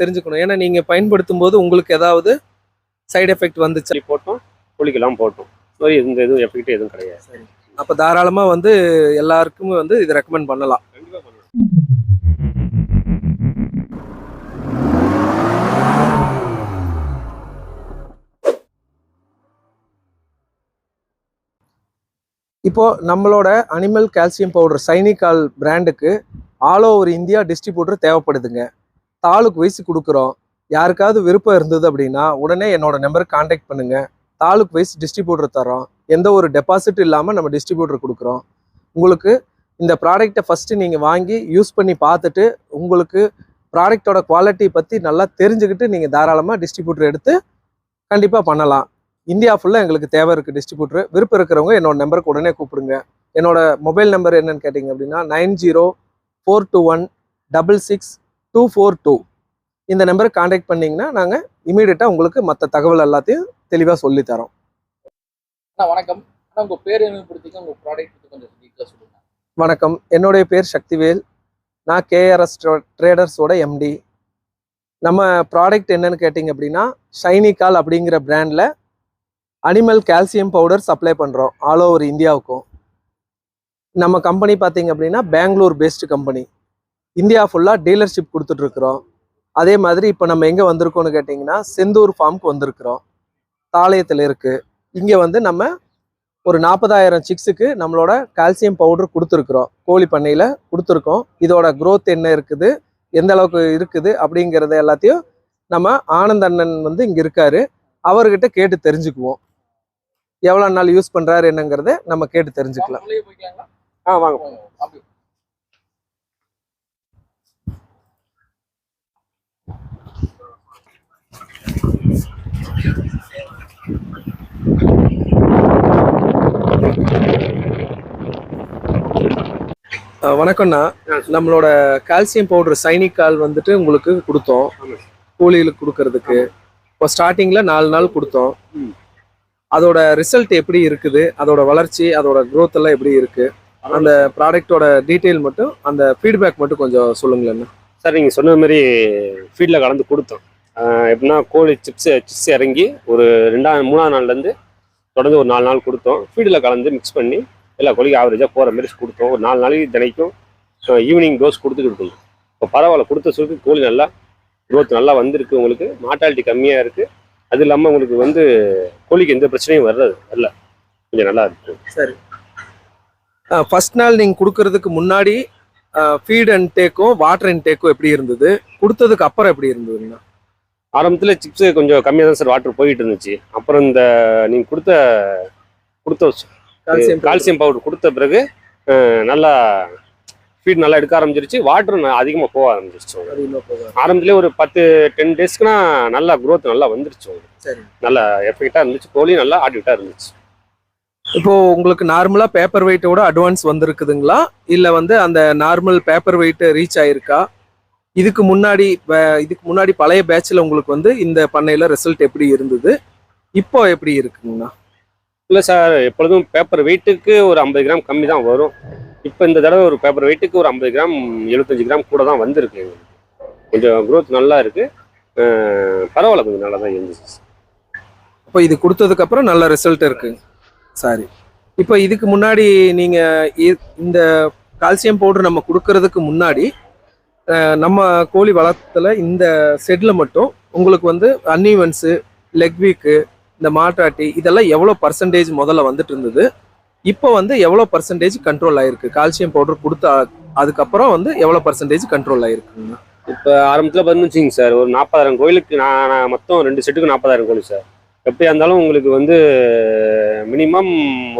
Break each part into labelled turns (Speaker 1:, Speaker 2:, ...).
Speaker 1: தெரிஞ்சுக்கணும். ஏன்னா நீங்க பயன்படுத்தும் போது உங்களுக்கு ஏதாவது சைடு எஃபெக்ட் வந்துச்சு.
Speaker 2: சரி போட்டோம். குளிக்கலாம் போட்டோம். மாதிரி எந்த எதுவும் எஃபெக்ட் எதுவும் கிடையாது.
Speaker 1: அப்ப தாராளமா வந்து எல்லாருக்குமே வந்து இது ரெக்கமெண்ட் பண்ணலாம்.
Speaker 2: கண்டிப்பாக பண்ணலாம்.
Speaker 1: இப்போ நம்மளோட அனிமல் கால்சியம் பவுடர் சைனிகால் பிராண்டுக்கு ஆல் ஓவர் இந்தியா டிஸ்ட்ரிபியூட்டர் தேவைப்படுதுங்க. தாலுக்கு வயசு கொடுக்குறோம். யாருக்காவது விருப்பம் இருந்தது அப்படின்னா உடனே என்னோட நம்பருக்கு காண்டாக்ட் பண்ணுங்க. தாலுக்கு வைஸ் டிஸ்ட்ரிபியூட்டர் தரோம் எந்த ஒரு டெபாசிட் இல்லாமல் நம்ம டிஸ்ட்ரிபியூட்டர் கொடுக்குறோம். உங்களுக்கு இந்த ப்ராடக்ட்டை ஃபஸ்ட்டு நீங்கள் வாங்கி யூஸ் பண்ணி பார்த்துட்டு உங்களுக்கு ப்ராடக்ட்டோட குவாலிட்டி பற்றி நல்லா தெரிஞ்சுக்கிட்டு நீங்கள் தாராளமாக டிஸ்ட்ரிபியூட்டர் எடுத்து கண்டிப்பாக பண்ணலாம். இந்தியா ஃபுல்லாக எங்களுக்கு தேவை இருக்குது டிஸ்ட்ரிபியூட்டர் விருப்பம் இருக்கிறவங்க என்னோட நம்பருக்கு உடனே கூப்பிடுங்க. என்னோட மொபைல் நம்பர் என்னன்னு கேட்டிங்க அப்படின்னா nine zero four two one double six two four two இந்த நம்பருக்கு காண்டாக்ட் பண்ணிங்கன்னா நாங்கள் இமீடியட்டாக உங்களுக்கு மற்ற தகவல் எல்லாத்தையும் தெளிவாக சொல்லித்தரோம்
Speaker 3: அண்ணா வணக்கம். அண்ணா உங்க பேர் என்னப்படுத்திக்க உங்க ப்ராடக்ட் கொஞ்சம் டீட்டெயிலாக
Speaker 1: வணக்கம். என்னுடைய பேர் சக்திவேல். நான் கேஆர்எஸ் ட்ரேடர்ஸோட எம்டி நம்ம ப்ராடக்ட் என்னன்னு கேட்டிங்க அப்படின்னா ஷைனிகால் அப்படிங்கிற பிராண்டில் அனிமல் கால்சியம் பவுடர் சப்ளை பண்ணுறோம் ஆல் ஓவர் இந்தியாவுக்கும் நம்ம கம்பெனி பார்த்தீங்க அப்படின்னா பெங்களூர் பேஸ்டு கம்பெனி இந்தியா ஃபுல்லாக டீலர்ஷிப் கொடுத்துட்ருக்குறோம் அதே மாதிரி இப்போ நம்ம எங்கே வந்திருக்கோம்னு கேட்டிங்கன்னா செந்தூர் ஃபார்முக்கு வந்திருக்கிறோம். தாளையத்தில் இருக்குது இங்கே வந்து நம்ம ஒரு நாற்பதாயிரம் சிக்ஸுக்கு நம்மளோட கால்சியம் பவுடர் கொடுத்துருக்குறோம். கோழி பண்ணையில் கொடுத்துருக்கோம். இதோட growth என்ன இருக்குது எந்த அளவுக்கு இருக்குது அப்படிங்கிறத எல்லாத்தையும் நம்ம ஆனந்த் அண்ணன் வந்து இங்கே இருக்காரு. அவர்கிட்ட கேட்டு தெரிஞ்சுக்குவோம். எவ்வளோ நாள் யூஸ் பண்ணுறாரு என்னங்கிறத நம்ம கேட்டு தெரிஞ்சுக்கலாம். ஆ வாங்க. வணக்கம்ண்ணா. நம்மளோட கால்சியம் பவுடர் சைனிக்கால் வந்துட்டு உங்களுக்கு கொடுத்தோம். கூலிகளுக்கு கொடுக்கறதுக்கு. இப்போ ஸ்டார்டிங்கில் நாலு நாள் கொடுத்தோம். அதோட ரிசல்ட் எப்படி இருக்குது? அதோட வளர்ச்சி அதோட க்ரோத் எல்லாம் எப்படி இருக்கு? அந்த ப்ராடக்ட்டோட டீட்டெயில் மட்டும் அந்த ஃபீட்பேக் மட்டும் கொஞ்சம் சொல்லுங்களேண்ணா.
Speaker 2: சார் நீங்கள் சொன்ன மாதிரி ஃபீல்டில் கலந்து கொடுத்தோம். எப்படின்னா கோழி சிப்ஸ் சிப்ஸ் இறங்கி ஒரு ரெண்டாவது மூணாவது நாள்லேருந்து தொடர்ந்து ஒரு நாலு நாள் கொடுத்தோம். ஃபீல்டில் கலந்து மிக்ஸ் பண்ணி எல்லா கோழிக்கும் ஆவரேஜாக போகிற மாதிரி கொடுத்தோம். ஒரு நாலு நாளைக்கு தினைக்கும் ஈவினிங் டோஸ் கொடுத்துட்டு இருக்கோம். இப்போ பரவாயில்ல கொடுத்த சுருக்கு கோழி நல்லா க்ரோத் நல்லா வந்திருக்கு உங்களுக்கு. மாட்டாலிட்டி கம்மியாக இருக்குது அது இல்லாமல் உங்களுக்கு வந்து கோழிக்கு எந்த பிரச்சனையும் வர்றது வரல. கொஞ்சம் நல்லா இருக்கு.
Speaker 1: சரி. ஃபர்ஸ்ட் நாள் நீங்கள் கொடுக்கறதுக்கு முன்னாடி ஃபீட் இன்டேக்கும் வாட்டர் இன்டேக்கும் எப்படி இருந்தது? கொடுத்ததுக்கு அப்புறம் எப்படி இருந்ததுங்கண்ணா
Speaker 2: ஆரம்பத்தில் சிப்ஸ் கொஞ்சம் கம்மியாக தான் சார் வாட்டர் போயிட்டு இருந்துச்சு. அப்புறம் இந்த நீங்கள் கொடுத்த கொடுத்த
Speaker 1: கால்சியம்
Speaker 2: கால்சியம் பவுடர் கொடுத்த பிறகு நல்லா ஃபீட் நல்லா எடுக்க ஆரம்பிச்சிருச்சு. வாட்டரும் அதிகமாக போக ஆரம்பிச்சிருச்சு உங்களுக்கு.
Speaker 1: அதிகமாக போகாது
Speaker 2: ஆரம்பத்திலே ஒரு பத்து டென் டேஸ்க்குனா நல்லா growth நல்லா வந்துருச்சு நல்லா எஃபெக்டாக இருந்துச்சு. கோழி நல்லா ஆக்டிவிட்டாக இருந்துச்சு.
Speaker 1: இப்போ உங்களுக்கு நார்மலா பேப்பர் வெயிட்டோட அட்வான்ஸ் வந்திருக்குதுங்களா? இல்ல வந்து அந்த நார்மல் பேப்பர் வெயிட் ரீச் ஆயிருக்கா? இதுக்கு முன்னாடி இதுக்கு முன்னாடி பழைய பேட்ச்ல உங்களுக்கு வந்து இந்த பண்ணையில ரிசல்ட் எப்படி இருந்தது? இப்போ எப்படி இருக்குங்கண்ணா?
Speaker 2: இல்லை சார் எப்பொழுதும் பேப்பர் வெயிட்டுக்கு ஒரு ஐம்பது கிராம் கம்மி தான் வரும். இப்போ இந்த தடவை ஒரு பேப்பர் வெயிட்டுக்கு ஒரு ஐம்பது கிராம் எழுபத்தஞ்சு கிராம் கூட தான் வந்திருக்கு. எங்களுக்கு கொஞ்சம் growth நல்லா இருக்குது பரவாயில்ல கொஞ்சம் நல்லா தான் இருந்துச்சு.
Speaker 1: இப்போ இது கொடுத்ததுக்கு அப்புறம் நல்ல ரிசல்ட் இருக்கு. சாரி. இப்போ இதுக்கு முன்னாடி நீங்கள் இ- இந்த கால்சியம் பவுடர் நம்ம கொடுக்கறதுக்கு முன்னாடி நம்ம கோழி வளர்த்துல இந்த செட்டில் மட்டும் உங்களுக்கு வந்து அன்இவன்ஸு லெக் வீக்கு இந்த மாட்டாட்டி இதெல்லாம் எவ்வளோ பர்சன்டேஜ் முதல்ல வந்துட்டு இருந்தது? இப்போ வந்து எவ்வளோ பர்சன்டேஜ் கண்ட்ரோல் ஆயிருக்கு? கால்சியம் பவுடர் கொடுத்தா அதுக்கப்புறம் வந்து எவ்வளோ பர்சன்டேஜ் கண்ட்ரோல் ஆயிருக்குங்க?
Speaker 2: இப்போ ஆரம்பத்தில் வந்துச்சுங்க சார். ஒரு நாற்பதாயிரம் கோயிலுக்கு நான் நான் மொத்தம் ரெண்டு செட்டுக்கு நாற்பதாயிரம் கோழி சார். எப்படியா இருந்தாலும் உங்களுக்கு வந்து மினிமம்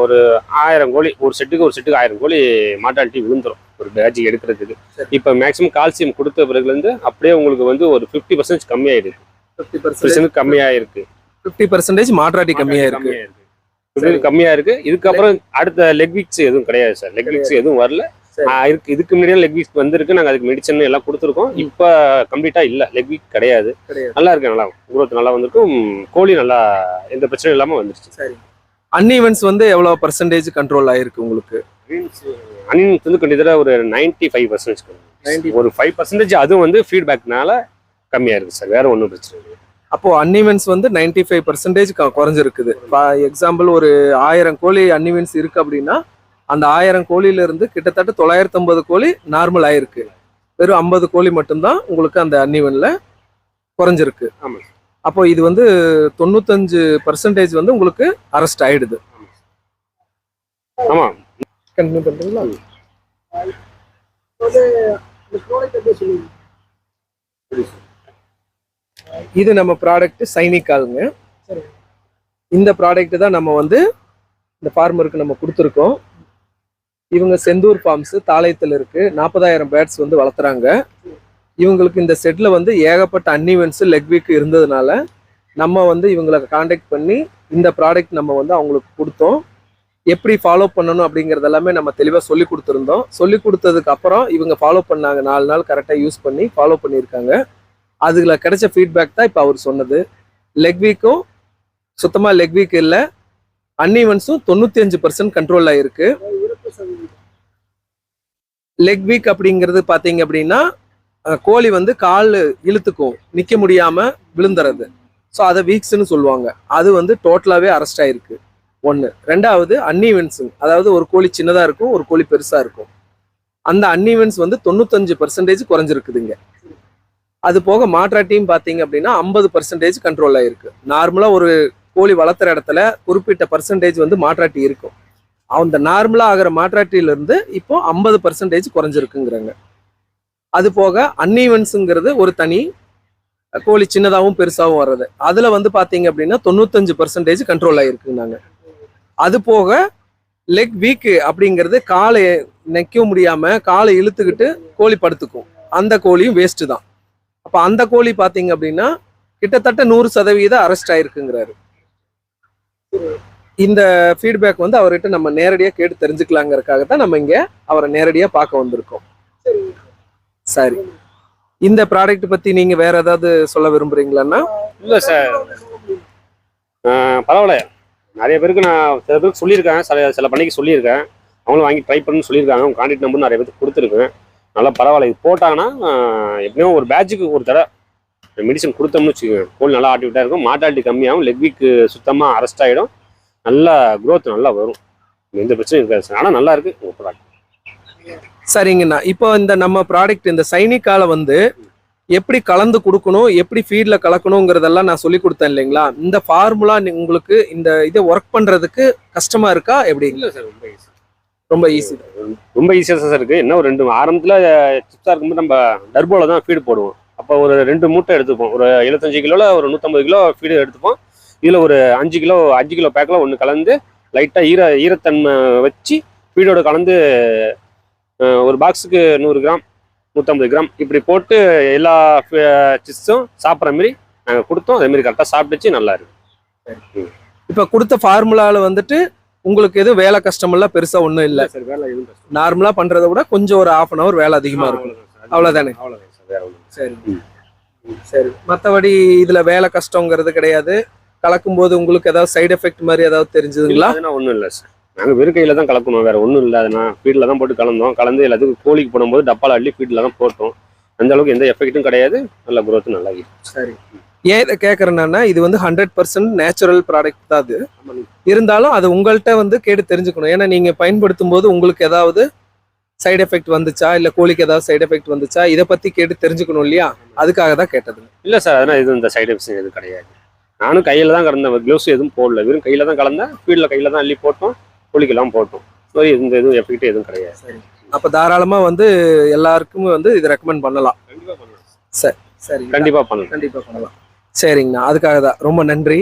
Speaker 2: ஒரு ஆயிரம் கோழி ஒரு செட்டுக்கு ஒரு செட்டுக்கு ஆயிரம் கோழி மாட்டாலிட்டி விழுந்துரும். ஒரு பேட்சுக்கு எடுக்கிறதுக்கு. இப்போ மேக்ஸிமம் கால்சியம் கொடுத்த பிறகுலேருந்து அப்படியே உங்களுக்கு வந்து ஒரு ஃபிஃப்டி பர்சன்டேஜ் கம்மியாயிருக்கு.
Speaker 1: ஃபிஃப்டி
Speaker 2: பர்சன்ட் கம்மியாயிருக்கு.
Speaker 1: ஃபிஃப்டி பர்சன்டேஜ் மாட்டாட்டி கம்மியாக இருக்கு
Speaker 2: இது கம்மியா இருக்கு இதுக்கப்புறம் அடுத்த லெக் வீக்ஸ் எதுவும் கிடையாது சார் லெக் வீக்ஸ் எதுவும் வரல.
Speaker 1: சரி.
Speaker 2: ஆ, இருக்கு இதுக்கு முன்னாடியே லெக் வீக்ஸ் வந்திருக்கு. நாங்க அதுக்கு மெடிசன் எல்லாம் கொடுத்துருக்கோம். இப்போ கம்ப்ளீட்டா இல்ல. லெக் வீக் கிடையாது. நல்லா இருக்கு நல்லா growth நல்லா வந்திருக்கும். கோழி நல்லா எந்த பிரச்சனையும் இல்லாம வந்துருச்சு.
Speaker 1: சரி. அன்இவன்ஸ் வந்து எவ்வளோ பர்சன்டேஜ் கண்ட்ரோல் ஆயிருக்கு உங்களுக்கு?
Speaker 2: அனியன் வந்து கிட்டத்தட்ட ஒரு நைன்டி ஃபைவ் பர்சன்டேஜ் ஒரு ஃபைவ் பர்சன்டேஜ் அதுவும் வந்து ஃபீட்பேக்னால கம்மியாக இருக்குது சார். வேற ஒன்றும் பிரச்சனை இல்லை.
Speaker 1: அப்போ அன்னிவன்ஸ் வந்து நைன்டி ஃபைவ் பர்சன்டேஜ் குறைஞ்சிருக்குது. எக்ஸாம்பிள் ஒரு ஆயிரம் கோழி அன்னிவன்ஸ் இருக்கு அப்படின்னா அந்த ஆயிரம் கோழியில இருந்து கிட்டத்தட்ட தொள்ளாயிரத்தி ஐம்பது கோழி நார்மல் ஆயிருக்கு. வெறும் ஐம்பது கோழி மட்டும்தான் உங்களுக்கு அந்த அன்னிவன்ல குறைஞ்சிருக்கு.
Speaker 2: ஆமாம்
Speaker 1: அப்போ இது வந்து தொண்ணூத்தஞ்சு பர்சன்டேஜ் வந்து உங்களுக்கு அரெஸ்ட் ஆயிடுது.
Speaker 2: ஆமாம்
Speaker 1: கண்டினியூ பண்றீங்களா? இது நம்ம ப்ராடக்ட் சைனிகாலுங்க இந்த ப்ராடக்ட் தான் நம்ம வந்து இந்த ஃபார்மருக்கு நம்ம கொடுத்துருக்கோம். இவங்க செந்தூர் ஃபார்ம்ஸ் தாளையத்தில் இருக்கு. நாற்பதாயிரம் பேட்ஸ் வந்து வளர்த்துறாங்க. இவங்களுக்கு இந்த செட்டில் வந்து ஏகப்பட்ட அன்னிவென்ட்ஸ் லெக் வீக் இருந்ததுனால நம்ம வந்து இவங்களை காண்டாக்ட் பண்ணி இந்த ப்ராடக்ட் நம்ம வந்து அவங்களுக்கு கொடுத்தோம். எப்படி ஃபாலோ பண்ணணும் அப்படிங்கிறது எல்லாமே நம்ம தெளிவாக சொல்லி கொடுத்துருந்தோம். சொல்லி கொடுத்ததுக்கு அப்புறம் இவங்க ஃபாலோ பண்ணாங்க. நாலு நாள் கரெக்டாக யூஸ் பண்ணி ஃபாலோ பண்ணியிருக்காங்க. அதில் கிடைச்ச ஃபீட்பேக் தான் இப்போ அவர் சொன்னது. லெக் வீக்கும் சுத்தமாக லெக் வீக் இல்லை. அன்இவன்ஸும் தொண்ணூற்றி அஞ்சு பர்சன்ட் கண்ட்ரோல் இருக்குது லெக் வீக் அப்படிங்கிறது பார்த்தீங்க அப்படின்னா கோழி வந்து கால் இழுத்துக்கும். நிற்க முடியாமல் விழுந்துறது. ஸோ அதை வீக்ஸ்னு சொல்லுவாங்க. அது வந்து டோட்டலாகவே அரெஸ்ட் ஆயிருக்கு. ஒன்று ரெண்டாவது அன்இவன்ஸுங்க அதாவது ஒரு கோழி சின்னதாக இருக்கும் ஒரு கோழி பெருசாக இருக்கும். அந்த அன்இவன்ஸ் வந்து தொண்ணூத்தஞ்சு பர்சன்டேஜ் குறைஞ்சிருக்குதுங்க. அது போக மாற்றாட்டியும் பார்த்தீங்க அப்படின்னா ஐம்பது பர்சன்டேஜ் கண்ட்ரோல் ஆகிருக்கு நார்மலாக ஒரு கோழி வளர்த்துற இடத்துல குறிப்பிட்ட பர்சன்டேஜ் வந்து மாற்றாட்டி இருக்கும். அந்த நார்மலாக ஆகிற மாற்றாட்டியிலிருந்து இப்போ ஐம்பது பர்சன்டேஜ் குறைஞ்சிருக்குங்கிறாங்க. அது போக அன்இவன்ஸுங்கிறது ஒரு தனி கோழி சின்னதாகவும் பெருசாகவும் வர்றது. அதில் வந்து பார்த்தீங்க அப்படின்னா தொண்ணூத்தஞ்சு பர்சன்டேஜ் கண்ட்ரோல் ஆகிருக்குங்கிறாங்க அது போக லெக் வீக்கு அப்படிங்கிறது காலை நிற்க முடியாமல் காலை இழுத்துக்கிட்டு கோழி படுத்துக்கும். அந்த கோழியும் வேஸ்ட்டு தான். அப்போ அந்த கோழி பார்த்தீங்க அப்படின்னா கிட்டத்தட்ட நூறு சதவீதம் அரெஸ்ட் ஆயிருக்குங்கிறாரு. இந்த ஃபீட்பேக் வந்து அவர்கிட்ட நம்ம நேரடியாக கேட்டு தெரிஞ்சுக்கலாங்கிறதுக்காக தான் நம்ம இங்கே அவரை நேரடியாக பார்க்க வந்திருக்கோம். சரி. இந்த ப்ராடக்ட் பத்தி நீங்க வேற ஏதாவது சொல்ல விரும்புறீங்களான்னா
Speaker 2: இல்லை சார் பரவாயில்ல நிறைய பேருக்கு நான் சில பேருக்கு சொல்லியிருக்கேன். சில சில பண்ணிக்கு சொல்லியிருக்கேன். அவங்களும் வாங்கி ட்ரை பண்ணு சொல்லியிருக்காங்க. அவங்க கான்டாக்ட் நம்பர் நிறைய பேருக்கு கொடுத்துருக்கேன். நல்லா பரவாயில்ல. இது போட்டாங்கன்னா ஆஹ், எப்படியும் ஒரு பேட்சுக்கு ஒரு தடவை மெடிசன் கொடுத்தோம்னு வச்சுக்கோங்க. கோல் நல்லா ஆட்டிவிட்டா இருக்கும். மார்டாலிட்டி கம்மியாகும். லெக் வீக் சுத்தமாக அரெஸ்ட் ஆகிடும் நல்லா growth நல்லா வரும். எந்த பிரச்சனையும் இருக்காது சார் ஆனால் நல்லா இருக்கு உங்கள் ப்ராடக்ட்
Speaker 1: சரிங்கண்ணா இப்போ இந்த நம்ம ப்ராடக்ட் இந்த சைனிக்கால வந்து எப்படி கலந்து கொடுக்கணும் எப்படி ஃபீட்ல கலக்கணுங்கிறதெல்லாம் நான் சொல்லி கொடுத்தேன் இல்லைங்களா? இந்த ஃபார்முலா உங்களுக்கு இந்த இதை ஒர்க் பண்றதுக்கு கஷ்டமா இருக்கா எப்படி?
Speaker 2: இல்லை சார் ரொம்ப ஈஸி
Speaker 1: ரொம்ப ஈஸி
Speaker 2: ரொம்ப ஈஸியாக சார் இருக்குது என்ன ஒரு ரெண்டு ஆரம்பத்தில் சிப்ஸாக இருக்கும்போது நம்ம டர்போவில் தான் ஃபீடு போடுவோம். அப்போ ஒரு ரெண்டு மூட்டை எடுத்துப்போம். ஒரு எழுபத்தஞ்சு கிலோவில் ஒரு நூற்றம்பது கிலோ ஃபீடு எடுத்துப்போம். இதில் ஒரு அஞ்சு கிலோ அஞ்சு கிலோ பேக்கில் ஒன்று கலந்து லைட்டாக ஈர ஈரத்தன்மை வச்சு ஃபீடோட கலந்து ஒரு பாக்ஸுக்கு நூறு கிராம் நூற்றம்பது கிராம் இப்படி போட்டு எல்லா சிப்ஸும் சாப்பிட்ற மாதிரி நாங்கள் கொடுத்தோம். அதே மாதிரி கரெக்டாக சாப்பிட்டுச்சு நல்லா இருக்கு.
Speaker 1: இப்போ கொடுத்த ஃபார்முலால வந்துட்டு உங்களுக்கு எதுவும் வேலை கஷ்டமெல்லாம் பெருசா ஒன்றும் இல்லை.
Speaker 2: சார் வேலை எதுவும் கஷ்டம்
Speaker 1: நார்மலா பண்றதை விட கொஞ்சம் ஒரு ஹாஃப் அன் அவர் வேலை அதிகமா இருக்கும்?
Speaker 2: அவ்வளோதான் சார்.
Speaker 1: சரி. மற்றபடி இதுல வேலை கஷ்டங்கிறது கிடையாது. கலக்கும் போது உங்களுக்கு ஏதாவது சைடு எஃபெக்ட் மாதிரி ஏதாவது தெரிஞ்சதுங்களா?
Speaker 2: ஒன்றும் இல்லை சார் நாங்கள் வெறும் கையில் தான் கலக்கணும் வேற ஒன்றும் இல்லை. அதெல்லாம் ஃபீல்டில் தான் போட்டு கலந்தோம். கலந்து எல்லாத்துக்கும் கோழிக்கு போடும்போது டப்பால அள்ளி ஃபீல்டில் தான் போட்டோம். அந்த அளவுக்கு எந்த எஃபெக்ட்டும் கிடையாது. நல்ல growth நல்லா
Speaker 1: சரி. ஏன் இதை கேட்குறேன்னா இது வந்து ஹண்ட்ரட் பர்சன்ட் நேச்சுரல் ப்ராடக்ட் தான் அது. இருந்தாலும் அது உங்கள்கிட்ட வந்து கேட்டு தெரிஞ்சுக்கணும். ஏன்னா நீங்க பயன்படுத்தும் போது உங்களுக்கு ஏதாவது சைடு எஃபெக்ட் வந்துச்சா? இல்ல கோழிக்கு ஏதாவது சைடு எஃபெக்ட் வந்துச்சா? இதை பத்தி கேட்டு தெரிஞ்சுக்கணும் இல்லையா? அதுக்காக தான் கேட்டது
Speaker 2: இல்லை சார் அதெல்லாம் எதுவும் இந்த சைடு எஃபெக்ட்ஸ் எதுவும் கிடையாது. நானும் கையில் தான் கலந்தேன். க்ளவுஸ் எதுவும் போடல. வெறும் கையில் தான் கலந்தேன். ஃபீல்டில் கையில் தான் அள்ளி போட்டோம். கோழிக்கெல்லாம் போட்டோம். ஸோ இந்த எதுவும் எஃபெக்ட் எதுவும் கிடையாது.
Speaker 1: அப்ப தாராளமா வந்து எல்லாருக்கும் வந்து இது ரெக்கமெண்ட் பண்ணலாம்.
Speaker 2: கண்டிப்பாக பண்ணலாம்.
Speaker 1: சரி
Speaker 2: கண்டிப்பாக பண்ணலாம்.
Speaker 1: கண்டிப்பா பண்ணலாம். சரிங்கண்ணா. அதுக்காக தான் ரொம்ப நன்றி.